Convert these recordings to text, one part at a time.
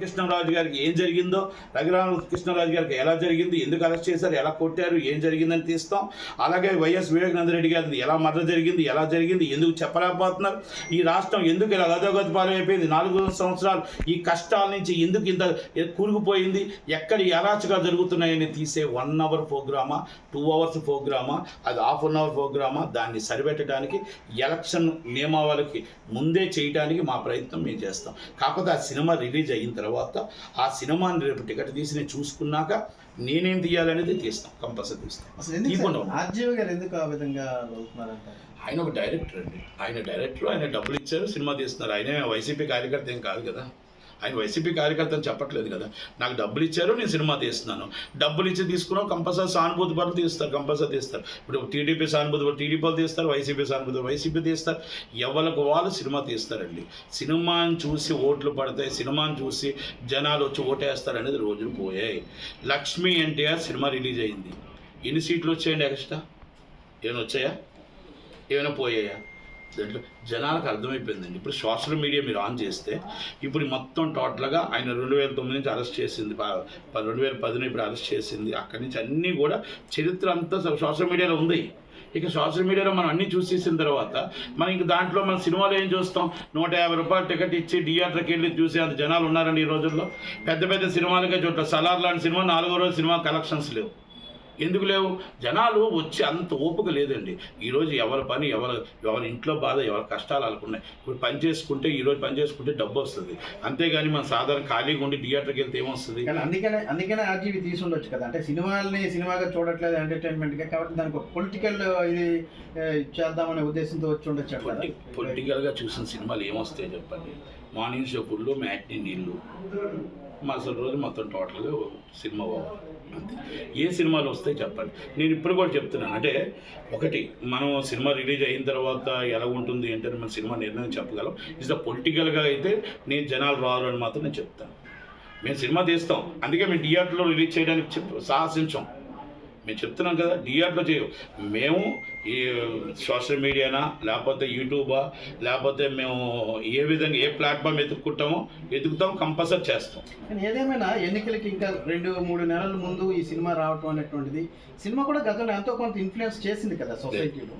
కృష్ణరాజు గారికి ఏం జరిగిందో రఘురామ కృష్ణరాజు గారికి ఎలా జరిగింది ఎందుకు అరెస్ట్ చేశారు ఎలా కొట్టారు ఏం జరిగిందని తీస్తాం. అలాగే వైఎస్ వివేకానంద రెడ్డి గారిది ఎలా మర్ర జరిగింది ఎలా జరిగింది ఎందుకు చెప్పలేకపోతున్నారు. ఈ రాష్ట్రం ఎందుకు ఇలా అధోగతి పాలైపోయింది? నాలుగు సంవత్సరాలు ఈ కష్టాల నుంచి ఎందుకు ఇంత కూరుకుపోయింది? ఎక్కడ ఈ జరుగుతున్నాయని తీసే వన్ అవర్ ప్రోగ్రామా టూ అవర్స్ ప్రోగ్రామా అది హాఫ్ అన్ అవర్ ప్రోగ్రామా దాన్ని సరిపెట్టడానికి ఎలక్షన్ నియమావళికి ముందే చేయడానికి మా ప్రయత్నం మేము చేస్తాం. కాకపోతే ఆ సినిమా రిలీజ్ అయిన తర్వాత ఆ సినిమాని రేపు టికెట్ తీసి నేను చూసుకున్నాక నేనేం తీయాలనేది తీస్తాం కంపల్సరీ తీస్తాం. తీయకుండా గారు ఎందుకు ఆ విధంగా ఆయన ఒక డైరెక్టర్ అండి. ఆయన డైరెక్టర్ ఆయన డబ్బులు ఇచ్చారు సినిమా తీస్తున్నారు. ఆయన వైసీపీ కార్యకర్త ఏం కాదు కదా. ఆయన వైసీపీ కార్యకర్తలు చెప్పట్లేదు కదా. నాకు డబ్బులు ఇచ్చారు నేను సినిమా తీస్తున్నాను. డబ్బులు ఇచ్చి తీసుకున్నావు కంపల్సరీ సానుభూతి పనులు తీస్తారు కంపల్సరీ తీస్తారు. ఇప్పుడు టీడీపీ సానుభూతి పనులు టీడీపీ తీస్తారు వైసీపీ సానుభూతి వైసీపీ తీస్తారు. ఎవరికి వాళ్ళు సినిమా తీస్తారండి. సినిమాని చూసి ఓట్లు పడతాయి సినిమాని చూసి జనాలు వచ్చి ఓటేస్తారు అనేది రోజులు పోయాయి. లక్ష్మీ ఎన్టీఆర్ సినిమా రిలీజ్ అయింది. ఎన్ని సీట్లు వచ్చాయండి ఎక్స్ట్రా? ఏమైనా వచ్చాయా? ఏమైనా పోయాయా? దాంట్లో జనాలకు అర్థమైపోయిందండి. ఇప్పుడు సోషల్ మీడియా మీరు ఆన్ చేస్తే ఇప్పుడు మొత్తం టోటల్గా ఆయన రెండు వేల తొమ్మిది నుంచి అరెస్ట్ చేసింది. రెండు వేల పదిని ఇప్పుడు అరెస్ట్ చేసింది. అక్కడి నుంచి అన్నీ కూడా చరిత్ర అంతా సోషల్ మీడియాలో ఉంది. ఇక సోషల్ మీడియాలో మనం అన్నీ చూసేసిన తర్వాత మనం ఇంక దాంట్లో మన సినిమాలు ఏం చూస్తాం? నూట యాభై రూపాయలు టికెట్ ఇచ్చి థియేటర్కి వెళ్ళి చూసే అంత జనాలు ఉన్నారండి ఈ రోజుల్లో. పెద్ద పెద్ద సినిమాలకే చూడటం సలార్ లాంటి సినిమా నాలుగో రోజు సినిమా కలెక్షన్స్ లేవు. ఎందుకు లేవు? జనాలు వచ్చి అంత ఓపిక లేదండి. ఈరోజు ఎవరి పని ఎవరి ఎవరి ఇంట్లో బాధ ఎవరి కష్టాలు వాళ్ళకున్నాయి ఇప్పుడు పని చేసుకుంటే ఈరోజు పని చేసుకుంటే డబ్బు వస్తుంది. అంతేగాని మనం సాధారణ ఖాళీగా ఉండి థియేటర్కి వెళ్తే ఏమొస్తుంది? కానీ అందుకనే అందుకనే ఆర్జీవి తీసి ఉండొచ్చు కదా. అంటే సినిమాల్ని సినిమాగా చూడట్లేదు ఎంటర్టైన్మెంట్గా కాబట్టి దానికి ఒక పొలిటికల్ ఇది చేద్దామనే ఉద్దేశంతో వచ్చి ఉండొచ్చు పొలిటికల్గా చూసిన సినిమాలు ఏమొస్తాయి చెప్పండి. మార్నింగ్ షో ఫుల్ మ్యాట్నీ నీళ్ళు. మరుసటి రోజు మొత్తం టోటల్గా సినిమా అంతే ఏ సినిమాలు వస్తాయి చెప్పండి. నేను ఇప్పుడు కూడా చెప్తున్నాను అంటే ఒకటి మనం సినిమా రిలీజ్ అయిన తర్వాత ఎలా ఉంటుంది ఏంటని మన సినిమా నిర్ణయం చెప్పగలం. ఇస్ ద పొలిటికల్గా అయితే నేను జనాలు రావాలని మాత్రం నేను చెప్తాను. మేము సినిమా తీస్తాం. అందుకే మేము థియేటర్లో రిలీజ్ చేయడానికి చెప్ సాహసించాం. మేము చెప్తున్నాం కదా థియేటర్లో చేయం. మేము ఈ సోషల్ మీడియానా లేకపోతే యూట్యూబా లేకపోతే మేము ఏ విధంగా ఏ ప్లాట్ఫామ్ ఎత్తుక్కుంటామో ఎదుగుతాం కంపల్సరీ చేస్తాం. కానీ ఏదేమైనా ఎన్నికలకి ఇంకా రెండు మూడు నెలల ముందు ఈ సినిమా రావటం అనేటువంటిది సినిమా కూడా గతంలో ఎంతో కొంత ఇన్ఫ్లుయెన్స్ చేసింది కదా సొసైటీలో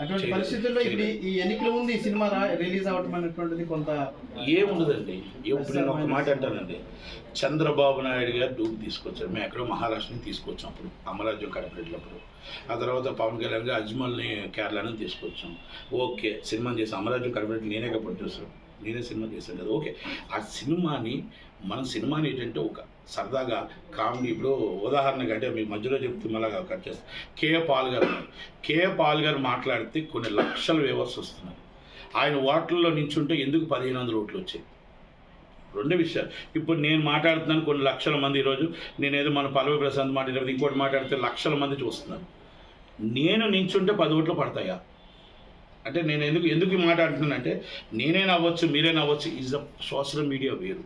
అటువంటి. పరిస్థితుల్లో ఇప్పుడు ఈ- ఎన్నికల ముందు ఈ సినిమా రిలీజ్ అవటం అనేటువంటిది కొంత ఏముండదండి ఇప్పుడు నేను ఒక మాట అంటానండి. చంద్రబాబు నాయుడు గారు డూబ్ తీసుకొచ్చారు. మేము ఎక్కడో మహారాష్ట్రని తీసుకొచ్చాం అప్పుడు అమరాజ్యం కడపెట్టినప్పుడు ఆ తర్వాత పవన్ కళ్యాణ్ గారు అజ్మల్ని కేరళని తీసుకొచ్చాం. ఓకే సినిమా చేసి అమరాజ్యం కడపెట్టి నేనే ప్రొడ్యూసర్ నేనే సినిమా చేశాను కదా. ఓకే ఆ సినిమాని మన సినిమాని ఏంటంటే ఒక సరదాగా కామెడీ. ఇప్పుడు ఉదాహరణకు అంటే మీ మధ్యలో చెప్తే మళ్ళా కట్ చేస్తాను కే పాల్ గారు. కే పాల్ గారు మాట్లాడితే కొన్ని లక్షల వేవర్స్ వస్తున్నారు. ఆయన ఓట్లలో నించుంటే ఎందుకు పదిహేను వందల ఓట్లు వచ్చాయి? రెండు విషయాలు. ఇప్పుడు నేను మాట్లాడుతున్నాను కొన్ని లక్షల మంది ఈరోజు నేనేదో మన పల్లవి ప్రశాంత్ మాట్లాడితే ఇంకోటి మాట్లాడితే లక్షల మంది చూస్తున్నాను నేను నించుంటే పది ఓట్లు పడతాయా? అంటే నేను ఎందుకు ఎందుకు మాట్లాడుతున్నానంటే నేనే నవ్వచ్చు మీరే నవ్వచ్చు. ఈజ్ ద సోషల్ మీడియా వేరు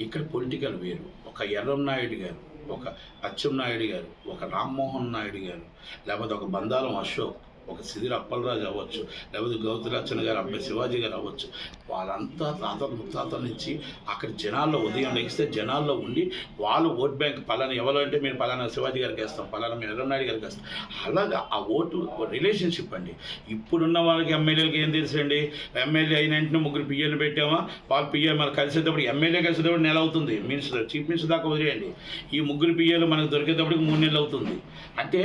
ఇక్కడ పొలిటికల్ వేరు. ఒక ఎర్రం నాయుడు గారు ఒక అచ్చెం నాయుడు గారు ఒక రామ్మోహన్ నాయుడు గారు లేకపోతే ఒక బందాలం అశోక్ ఒక సిదిర అప్పలరాజు అవ్వచ్చు లేకపోతే గౌతలచ్చన్ గారు అబ్బాయి శివాజీ గారు అవ్వచ్చు. వాళ్ళంతా తాత ముత్తాతల నుంచి అక్కడ జనాల్లో ఉదయం లెగిస్తే జనాల్లో ఉండి వాళ్ళు ఓట్ బ్యాంక్ పలానా ఎవరో అంటే మీరు పలానా శివాజీ గారికి వేస్తాం పలానా మీరు ఎర్రనాయుడు గారికి వేస్తాం. అలాగా ఆ ఓటు రిలేషన్షిప్ అండి. ఇప్పుడున్న వాళ్ళకి ఎమ్మెల్యేలకి ఏం తెలుసండి? ఎమ్మెల్యే అయిన వెంటనే ముగ్గురు పిఎలు పెట్టామా? వాళ్ళు పియ్య మనకు కలిసేటప్పుడు ఎమ్మెల్యే కలిసేటప్పుడు నెల అవుతుంది. మినిస్టర్ చీఫ్ మినిస్టర్ దాకా వదిలేయండి. ఈ ముగ్గురు పియ్యలు మనకు దొరికేటప్పటికి మూడు నెలలు అవుతుంది. అంటే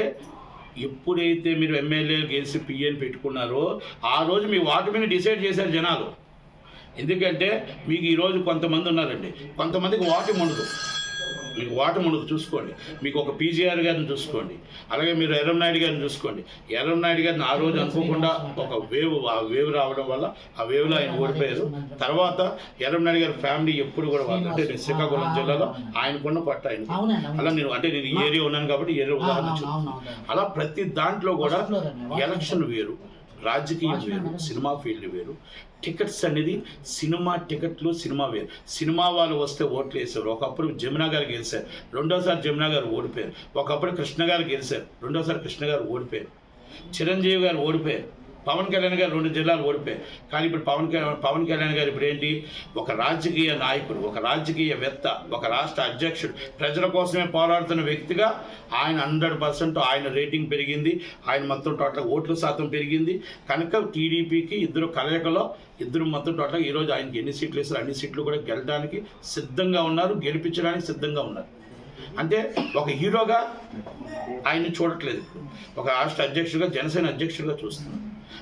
ఎప్పుడైతే మీరు ఎమ్మెల్యే గెలిచి పిఎన్ పెట్టుకున్నారో ఆ రోజు మీ వాటి మీద డిసైడ్ చేశారు జనాలు. ఎందుకంటే మీకు ఈరోజు కొంతమంది ఉన్నారండి. కొంతమందికి వాటి ఉండదు. మీకు వాటం ఉండదు చూసుకోండి. మీకు ఒక పీజీఆర్ గారిని చూసుకోండి. అలాగే మీరు ఎర్రం నాయుడు గారిని చూసుకోండి. ఎర్రం నాయుడు గారిని ఆ రోజు అనుకోకుండా ఒక వేవ్ ఆ వేవ్ రావడం వల్ల ఆ వేవ్లో ఆయన ఓడిపోయారు. తర్వాత ఎర్రం నాయుడు గారి ఫ్యామిలీ ఎప్పుడు కూడా వాళ్ళు అంటే నేను శ్రీకాకుళం జిల్లాలో ఆయనకున్న పట్ట ఆయన. అలా నేను అంటే నేను ఏరియా ఉన్నాను కాబట్టి ఏరియా ఉదాహరణ. అలా ప్రతి దాంట్లో కూడా ఎలక్షన్ వేరు. రాజకీయం వేరు. సినిమా ఫీల్డ్ వేరు. టికెట్స్ అనేది సినిమా టికెట్లు సినిమా వేరు. సినిమా వాళ్ళు వస్తే ఓట్లు వేసారు ఒకప్పుడు జమునా గారు గెలిచారు. రెండోసారి జమునా గారు ఓడిపోయారు. ఒకప్పుడు కృష్ణ గారు గెలిచారు. రెండోసారి కృష్ణ గారు ఓడిపోయారు. చిరంజీవి గారు ఓడిపోయారు. పవన్ కళ్యాణ్ గారు రెండు జిల్లాలు ఓడిపోయాయి. కానీ ఇప్పుడు పవన్ కళ్యాణ్ పవన్ కళ్యాణ్ గారు ఇప్పుడు ఏంటి? ఒక రాజకీయ నాయకుడు ఒక రాజకీయవేత్త ఒక రాష్ట్ర అధ్యక్షుడు ప్రజల కోసమే పోరాడుతున్న వ్యక్తిగా ఆయన హండ్రెడ్ పర్సెంట్ ఆయన రేటింగ్ పెరిగింది. ఆయన మొత్తం టోటల్ ఓట్ల శాతం పెరిగింది. కనుక టీడీపీకి ఇద్దరు కలయికలో ఇద్దరు మొత్తం టోటల్ ఈరోజు ఆయనకి ఎన్ని సీట్లు ఇస్తారు అన్ని సీట్లు కూడా గెలడానికి సిద్ధంగా ఉన్నారు గెలిపించడానికి సిద్ధంగా ఉన్నారు. అంటే ఒక హీరోగా ఆయన్ని చూడట్లేదు ఒక రాష్ట్ర అధ్యక్షుడిగా జనసేన అధ్యక్షుడిగా చూస్తున్నారు.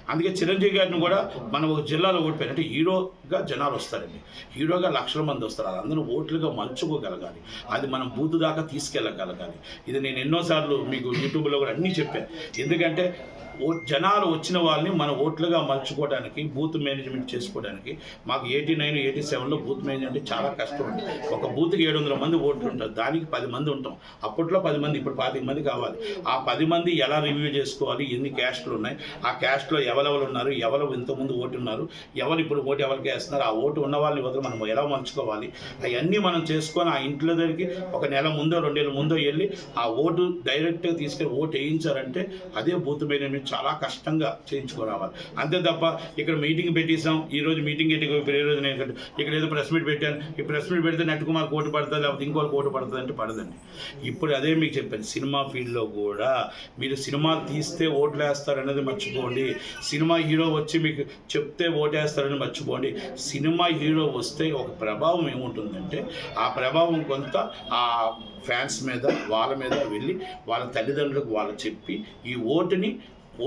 అందుకే చిరంజీవి గారిని కూడా మనం ఒక జిల్లాలో ఓడిపోయిన అంటే హీరోగా జనాలు వస్తారండి. హీరోగా లక్షల మంది వస్తారు. అందరూ ఓట్లుగా మలుచుకోగలగాలి. అది మనం బూత్ దాకా తీసుకెళ్ళగలగాలి. ఇది నేను ఎన్నోసార్లు మీకు యూట్యూబ్లో కూడా అన్నీ చెప్పాను. ఎందుకంటే జనాలు వచ్చిన వాళ్ళని మన ఓట్లుగా మలుచుకోవడానికి బూత్ మేనేజ్మెంట్ చేసుకోవడానికి మాకు ఎయిటీ నైన్ ఎయిటీ సెవెన్లో బూత్ మేనేజ్మెంట్ చాలా కష్టం ఉంది ఒక బూత్కి ఏడు వందల మంది ఓట్లు ఉంటారు. దానికి పది మంది ఉంటాం. అప్పట్లో పది మంది ఇప్పుడు పాతిక మంది కావాలి. ఆ పది మంది ఎలా రివ్యూ చేసుకోవాలి? ఎన్ని క్యాస్ట్లు ఉన్నాయి? ఆ క్యాస్ట్లో ఎవరెవరు ఉన్నారు? ఎవరు ఇంతకుముందు ఓటు ఉన్నారు ఎవరు ఇప్పుడు ఓటు ఎవరికి వేస్తున్నారు? ఆ ఓటు ఉన్న వాళ్ళని వదిలి మనం ఎలా మలుచుకోవాలి అవన్నీ మనం చేసుకొని ఆ ఇంట్లో దగ్గరికి ఒక నెల ముందో రెండేళ్ళ ముందో వెళ్ళి ఆ ఓటు డైరెక్ట్గా తీసుకెళ్ళి ఓటు వేయించారంటే అదే బూత్ మేనేజ్మెంట్ చాలా కష్టంగా చేయించుకురావాలి. అంతే తప్ప ఇక్కడ మీటింగ్ పెట్టేసాం ఈ రోజు మీటింగ్ పెట్టి రోజు నేను ఇక్కడ ఏదో ప్రెస్ మీట్ పెట్టాను ఈ ప్రెస్ మీట్ పెడితే నెట్ కోటు ఓటు పడుతుంది లేకపోతే ఇంకోటి ఓటు పడుతుంది అంటే పడదండి. ఇప్పుడు అదే మీకు చెప్పాను సినిమా ఫీల్డ్లో కూడా మీరు సినిమా తీస్తే ఓట్లు వేస్తారనేది మర్చిపోండి. సినిమా హీరో వచ్చి మీకు చెప్తే ఓటేస్తారని మర్చిపోండి. సినిమా హీరో వస్తే ఒక ప్రభావం ఏముంటుందంటే ఆ ప్రభావం కొంత ఆ ఫ్యాన్స్ మీద వాళ్ళ మీద వెళ్ళి వాళ్ళ తల్లిదండ్రులకు వాళ్ళు చెప్పి ఈ ఓటుని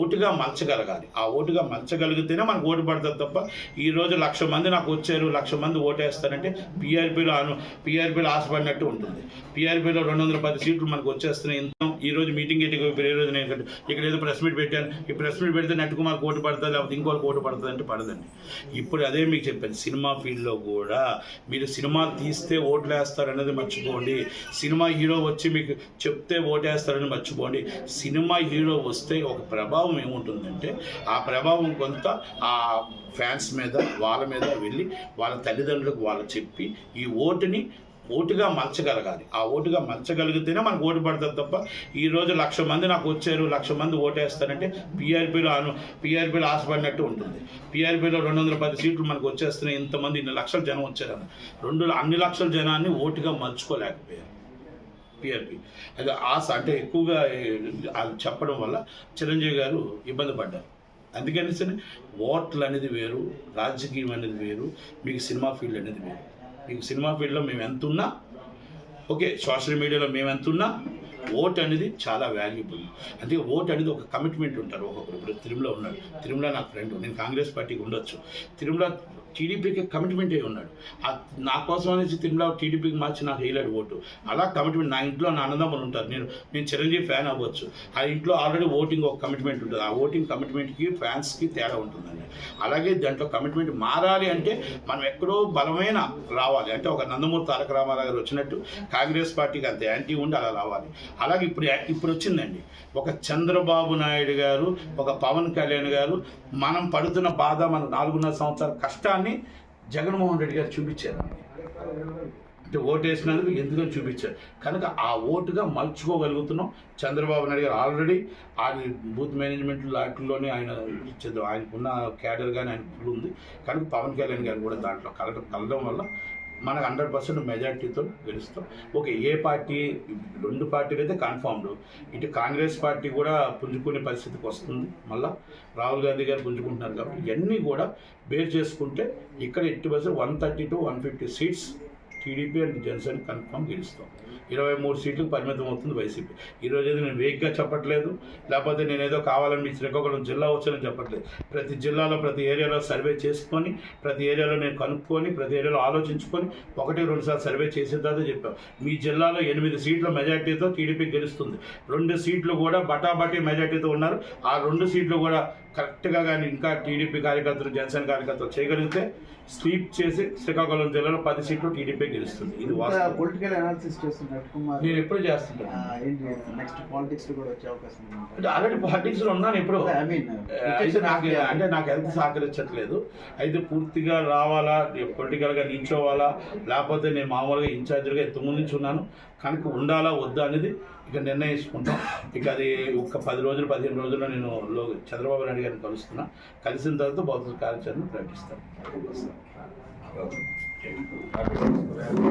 ఓటుగా మలచగలగాలి. ఆ ఓటుగా మలచగలిగితేనే మనకు ఓటు పడుతుంది తప్ప ఈ రోజు లక్ష మంది నాకు వచ్చారు లక్ష మంది ఓటేస్తారంటే పీఆర్పీలో అను పీఆర్పీలో ఆశపడినట్టు ఉంటుంది. పీఆర్పీలో రెండు వందల పది సీట్లు మనకు వచ్చేస్తున్నాయి. ఇంత ఈరోజు మీటింగ్ ఎట్టి ఈ రోజు నేను ఇక్కడ ఏదో ప్రెస్ మీట్ పెట్టాను. ఈ ప్రెస్ మీట్ పెడితే నెట్ మాకు ఓటు పడుతుంది లేకపోతే ఇంకోటి ఓటు పడుతుంది అంటే పడదండి. ఇప్పుడు అదే మీకు చెప్పాను సినిమా ఫీల్డ్లో కూడా మీరు సినిమా తీస్తే ఓట్లు వేస్తారనేది మర్చిపోండి. సినిమా హీరో వచ్చి మీకు చెప్తే ఓటేస్తారని మర్చిపోండి. సినిమా హీరో వస్తే ఒక ప్రభావం ప్రభావం ఏముంటుందంటే ఆ ప్రభావం కొంత ఆ ఫ్యాన్స్ మీద వాళ్ళ మీద వెళ్ళి వాళ్ళ తల్లిదండ్రులకు వాళ్ళు చెప్పి ఈ ఓటుని ఓటుగా మలచగలగాలి. ఆ ఓటుగా మలచగలిగితేనే మనకు ఓటు పడుతుంది తప్ప ఈ రోజు లక్ష మంది నాకు వచ్చారు లక్ష మంది ఓటేస్తారంటే పీఆర్పీలో అను పీఆర్పీలో ఆశపడినట్టు ఉంటుంది. పీఆర్పీలో రెండు వందల పది సీట్లు మనకు వచ్చేస్తున్నాయి ఇంతమంది ఇన్ని లక్షల జనం వచ్చారని. రెండు అన్ని లక్షల జనాన్ని ఓటుగా మలుచుకోలేకపోయారు. పిఆర్పి అది ఆశ అంటే ఎక్కువగా అది చెప్పడం వల్ల చిరంజీవి గారు ఇబ్బంది పడ్డారు. అందుకని సరే ఓట్లు అనేది వేరు రాజకీయం అనేది వేరు మీకు సినిమా ఫీల్డ్ అనేది వేరు. మీకు సినిమా ఫీల్డ్లో మేము ఎంత ఉన్నా ఓకే సోషల్ మీడియాలో మేము ఎంత ఉన్నా ఓట్ అనేది చాలా వాల్యుబుల్. అంటే ఓట్ అనేది ఒక కమిట్మెంట్ ఉంటారు ఒక్కొక్కరు. ఇప్పుడు తిరుమల ఉన్నాడు. తిరుమల నా ఫ్రెండ్. నేను కాంగ్రెస్ పార్టీకి ఉండొచ్చు. తిరుమల టీడీపీకి కమిట్మెంట్ అయి ఉన్నాడు. నా కోసం అనేసి తిరుమల టీడీపీకి మార్చి నాకు వేయలేడు ఓటు. అలా కమిట్మెంట్ నా ఇంట్లో నా అన్నదమ్ములు ఉంటారు. నేను నేను చిరంజీవి ఫ్యాన్ అవ్వచ్చు. ఆ ఇంట్లో ఆల్రెడీ ఓటింగ్ ఒక కమిట్మెంట్ ఉంటుంది. ఆ ఓటింగ్ కమిట్మెంట్కి ఫ్యాన్స్కి తేడా ఉంటుందండి. అలాగే దాంట్లో కమిట్మెంట్ మారాలి అంటే మనం ఎక్కడో బలమైన రావాలి. అంటే ఒక నందమూరి తారక రామారావు గారు వచ్చినట్టు కాంగ్రెస్ పార్టీకి అంత యాంటీ ఉండి అలా రావాలి. అలాగే ఇప్పుడు ఇప్పుడు వచ్చిందండి. ఒక చంద్రబాబు నాయుడు గారు ఒక పవన్ కళ్యాణ్ గారు మనం పడుతున్న బాధ మన నాలుగున్నర సంవత్సరాల కష్టాన్ని జగన్మోహన్ రెడ్డి గారు చూపించారు. అంటే ఓటు వేసినందుకు ఎందుకని చూపించారు? కనుక ఆ ఓటుగా మలుచుకోగలుగుతున్నాం. చంద్రబాబు నాయుడు గారు ఆల్రెడీ ఆయన బూత్ మేనేజ్మెంట్ లాట్లోనే ఆయన ఇచ్చేది ఆయనకున్న క్యాడర్ కానీ ఆయన ఫుల్ ఉంది. కనుక పవన్ కళ్యాణ్ గారు కూడా దాంట్లో కలగడం కలడం వల్ల మనకు హండ్రెడ్ పర్సెంట్ మెజార్టీతో గెలుస్తాం. ఓకే ఏ పార్టీ రెండు పార్టీలు అయితే కన్ఫర్మ్డ్ ఇటు కాంగ్రెస్ పార్టీ కూడా పుంజుకునే పరిస్థితికి వస్తుంది మళ్ళా. రాహుల్ గాంధీ గారు పుంజుకుంటున్నారు కాబట్టి ఇవన్నీ కూడా బేస్ చేసుకుంటే ఇక్కడ eighty percent one thirty to one fifty seats TDP and Janasena confirm గెలుస్తాం. ఇరవై మూడు సీట్లు పరిమితం అవుతుంది వైసీపీ. ఈరోజు ఏదో నేను వేగ్గా చెప్పట్లేదు. లేకపోతే నేను ఏదో కావాలని మీ శ్రీకాకుళం జిల్లా వచ్చానని చెప్పట్లేదు. ప్రతి జిల్లాలో ప్రతి ఏరియాలో సర్వే చేసుకొని ప్రతి ఏరియాలో నేను కనుక్కొని ప్రతి ఏరియాలో ఆలోచించుకొని ఒకటి రెండుసార్లు సర్వే చేసిన తర్వాత చెప్పాం. మీ జిల్లాలో ఎనిమిది సీట్ల మెజార్టీతో టీడీపీ గెలుస్తుంది. రెండు సీట్లు కూడా బటాబటీ మెజార్టీతో ఉన్నారు. ఆ రెండు సీట్లు కూడా కరెక్ట్గా కానీ ఇంకా టీడీపీ కార్యకర్తలు జనసేన కార్యకర్తలు చేయగలిగితే స్వీప్ చేసి శ్రీకాకుళం జిల్లాలో పది సీట్లు టీడీపీ గెలుస్తుంది. ఇది పొలిటికల్ అనాలిసిస్ చేస్తున్నారు కుమార్. నేను ఎప్పుడు చేస్తుంటాను. నెక్స్ట్ పాలిటిక్స్లో కూడా వచ్చే అవకాశం ఉంది? అంటే ఆల్రెడీ పాలిటిక్స్లో ఉన్నాను ఇప్పుడు. ఐ మీన్ అయితే నాకు అంటే నాకు హెల్త్ సహకరించట్లేదు. అయితే పూర్తిగా రావాలా? పొలిటికల్గా నిల్చోవాలా? లేకపోతే నేను మామూలుగా ఇన్ఛార్జ్గా ఇంతకుముందు నుంచి ఉన్నాను. కనుక ఉండాలా? వద్దా? అనేది ఇక నిర్ణయించుకుంటాం. ఇక అది ఒక పది రోజులు పదిహేను రోజుల్లో నేను చంద్రబాబు నాయుడు గారిని కలుస్తున్నా. కలిసిన తర్వాత భౌతిక కార్యాచరణ ప్రకటిస్తాను